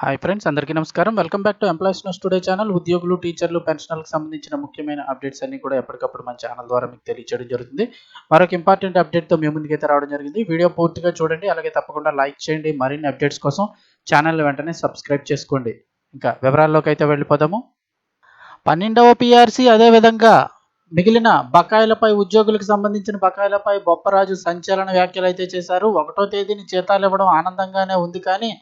Hi friends అందరికీ నమస్కారం. Welcome back to employees news today channel ఉద్యోగులు టీచర్లు పెన్షనర్లకు సంబంధించిన ముఖ్యమైన అప్డేట్స్ అన్ని కూడా ఎప్పటికప్పుడు మన ఛానల్ ద్వారా మీకు తెలియజేయడం జరుగుతుంది. మరొక ఇంపార్టెంట్ అప్డేట్తో మీ ముందుకైతే రావడం జరిగింది. వీడియో పూర్తిగా చూడండి అలాగే తప్పకుండా లైక్ చేయండి. మరిన్ని అప్డేట్స్ కోసం ఛానల్ వెంటనే సబ్స్క్రైబ్ చేసుకోండి. ఇంకా వివరాల్లోకి అయితే వెళ్ళిపోదాము. పన్నెండవ పిఆర్సీ అదేవిధంగా మిగిలిన బకాయిలపై ఉద్యోగులకు సంబంధించిన బకాయిలపై బొప్పరాజు సంచలన వ్యాఖ్యలు అయితే చేశారు. ఒకటో తేదీని జీతాలు ఇవ్వడం ఆనందంగానే ఉంది కానీ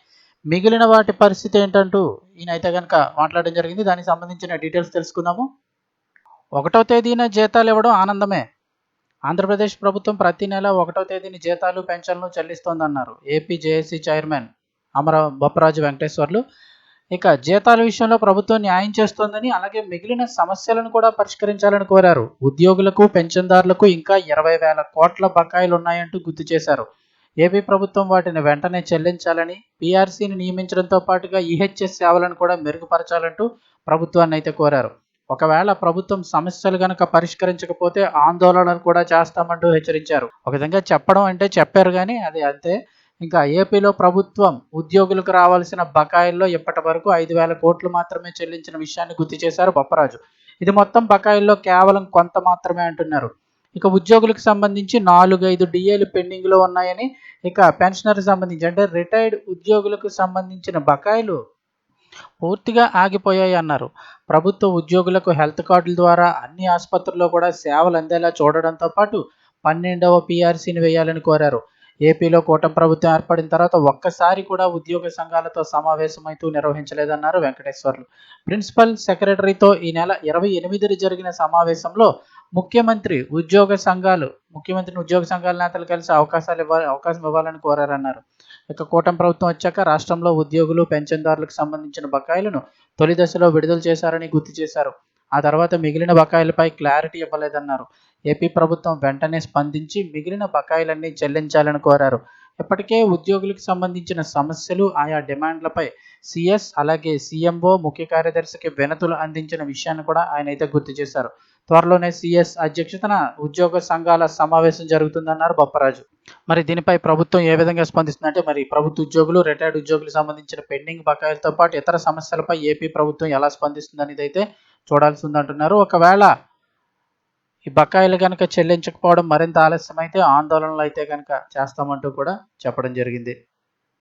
మిగిలిన వాటి పరిస్థితి ఏంటంటూ ఈయన అయితే కనుక మాట్లాడడం జరిగింది. దానికి సంబంధించిన డీటెయిల్స్ తెలుసుకుందాము. ఒకటో తేదీన జీతాలు ఇవ్వడం ఆనందమే. ఆంధ్రప్రదేశ్ ప్రభుత్వం ప్రతి నెల ఒకటో తేదీని జీతాలు పెన్షన్లు చెల్లిస్తోందన్నారు. AP JAC chairman Amara Bopparaju Venkateswarlu. ఇక జీతాల విషయంలో ప్రభుత్వం న్యాయం చేస్తోందని అలాగే మిగిలిన సమస్యలను కూడా పరిష్కరించాలని కోరారు. ఉద్యోగులకు పెన్షన్దారులకు ఇంకా ఇరవై వేల కోట్ల బకాయిలు ఉన్నాయంటూ గుర్తు చేశారు. ఏపీ ప్రభుత్వం వాటిని వెంటనే చెల్లించాలని పీఆర్సీని నియమించడంతో పాటుగా ఈహెచ్ఎస్ సేవలను కూడా మెరుగుపరచాలంటూ ప్రభుత్వాన్ని అయితే కోరారు. ఒకవేళ ప్రభుత్వం సమస్యలు గనక పరిష్కరించకపోతే ఆందోళనలు కూడా చేస్తామంటూ హెచ్చరించారు. ఒక విధంగా చెప్పడం అంటే చెప్పారు కానీ అది అంతే. ఇంకా ఏపీలో ప్రభుత్వం ఉద్యోగులకు రావాల్సిన బకాయిల్లో ఇప్పటి వరకు ఐదు వేల కోట్లు మాత్రమే చెల్లించిన విషయాన్ని గుర్తు చేశారు బొప్పరాజు. ఇది మొత్తం బకాయిల్లో కేవలం కొంత మాత్రమే అంటున్నారు. ఇక ఉద్యోగులకు సంబంధించి నాలుగైదు డిఏలు పెండింగ్లో ఉన్నాయని ఇక పెన్షనర్కి సంబంధించి అంటే రిటైర్డ్ ఉద్యోగులకు సంబంధించిన బకాయిలు పూర్తిగా ఆగిపోయాయి అన్నారు. ప్రభుత్వ ఉద్యోగులకు హెల్త్ కార్డుల ద్వారా అన్ని ఆసుపత్రుల్లో కూడా సేవలు అందేలా చూడడంతో పాటు పన్నెండవ పీఆర్సీని వేయాలని కోరారు. ఏపీలో కూటమి ప్రభుత్వం ఏర్పడిన తర్వాత ఒక్కసారి కూడా ఉద్యోగ సంఘాలతో సమావేశమైతూ నిర్వహించలేదన్నారు వెంకటేశ్వర్లు. ప్రిన్సిపల్ సెక్రటరీతో ఈ నెల ఇరవై ఎనిమిదిన జరిగిన సమావేశంలో ముఖ్యమంత్రి ఉద్యోగ సంఘాలు ముఖ్యమంత్రిని ఉద్యోగ సంఘాల నేతలు కలిసి అవకాశాలు ఇవ్వాలి అవకాశం ఇవ్వాలని కోరారన్నారు. ఇక కూటమి ప్రభుత్వం వచ్చాక రాష్ట్రంలో ఉద్యోగులు పెన్షన్దారులకు సంబంధించిన బకాయిలను తొలి దశలో విడుదల చేశారని గుర్తు చేశారు. ఆ తర్వాత మిగిలిన బకాయిలపై క్లారిటీ ఇవ్వలేదన్నారు. ఏపీ ప్రభుత్వం వెంటనే స్పందించి మిగిలిన బకాయిలన్నీ చెల్లించాలని కోరారు. ఇప్పటికే ఉద్యోగులకు సంబంధించిన సమస్యలు ఆయా డిమాండ్లపై సిఎస్ అలాగే సీఎంఓ ముఖ్య కార్యదర్శికి వినతులు అందించిన విషయాన్ని కూడా ఆయన అయితే గుర్తు చేశారు. త్వరలోనే సిఎస్ అధ్యక్షతన ఉద్యోగ సంఘాల సమావేశం జరుగుతుందన్నారు బొప్పరాజు. మరి దీనిపై ప్రభుత్వం ఏ విధంగా స్పందిస్తుందంటే మరి ప్రభుత్వ ఉద్యోగులు రిటైర్డ్ ఉద్యోగులకు సంబంధించిన పెండింగ్ బకాయిలతో పాటు ఇతర సమస్యలపై ఏపీ ప్రభుత్వం ఎలా స్పందిస్తుంది అనేది అయితే చూడాల్సి ఉందంటున్నారు. ఒకవేళ ఈ బకాయిలు కనుక చెల్లించకపోవడం మరింత ఆలస్యం అయితే ఆందోళనలు అయితే కనుక చేస్తామంటూ కూడా చెప్పడం జరిగింది.